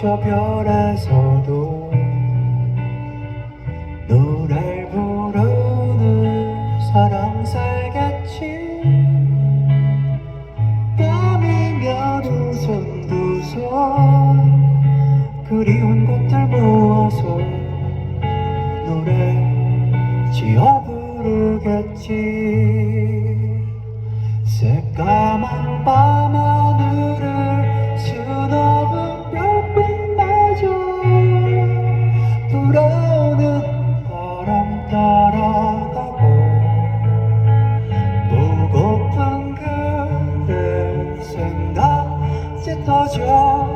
저 별에서도 노래를 부르는 사람 살겠지? 밤이면 우선 두손 그리운 곳들 모아서 노래 지어 부르겠지. 새까만 밤 一座桥